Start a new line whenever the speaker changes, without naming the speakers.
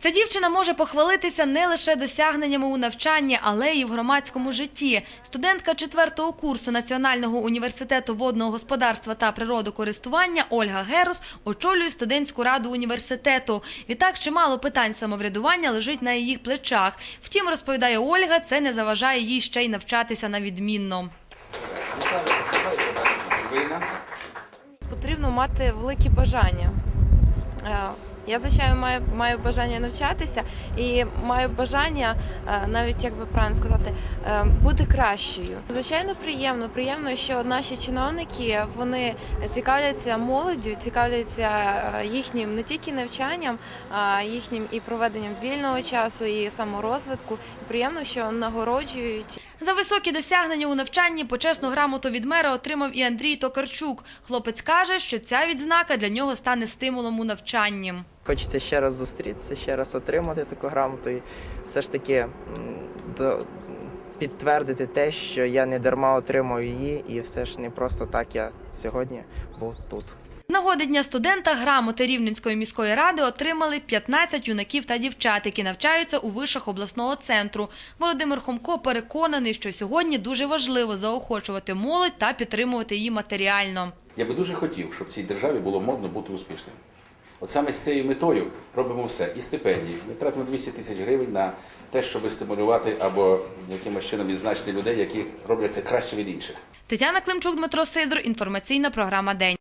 Ця дівчина може похвалитися не лише досягненнями у навчанні, але й в громадському житті. Студентка четвертого курсу Національного університету водного господарства та природокористування Ольга Герус очолює студентську раду університету. Відтак чимало питань самоврядування лежить на її плечах. Втім, розповідає Ольга, це не заважає їй ще й навчатися на відмінно.
Потрібно мати великі бажання. Я, звичайно, маю, маю бажання навчатися і маю бажання, е, навіть як би правильно сказати, е, бути кращою. Звичайно, приємно. Приємно, що наші чиновники вони цікавляться молоддю, цікавляться е, їхнім не тільки навчанням, а їхнім і проведенням вільного часу, і саморозвитку. Приємно, що нагороджують
За високі досягнення у навчанні почесну грамоту від мера отримав і Андрій Токарчук. Хлопець каже, що ця відзнака для нього стане стимулом у навчанні.
Хочеться ще раз зустрітися, ще раз отримати таку грамоту і все ж таки до, підтвердити те, що я не дарма отримав її, і все ж не просто так я сьогодні був тут.
Нагоди Дня студента грамоти Рівненської міської ради отримали 15 юнаків та дівчат, які навчаються у вишах обласного центру. Володимир Хомко переконаний, що сьогодні дуже важливо заохочувати молодь та підтримувати її матеріально.
Я би дуже хотів, щоб в цій державі було модно бути успішним. От саме з цією метою робимо все. І стипендії. Ми тратимо 200 тисяч гривень на те, щоб стимулювати або якимось чином відзначити людей, які роблять це краще від інших.
Тетяна Климчук, Дмитро Сидор. Інформаційна програма День.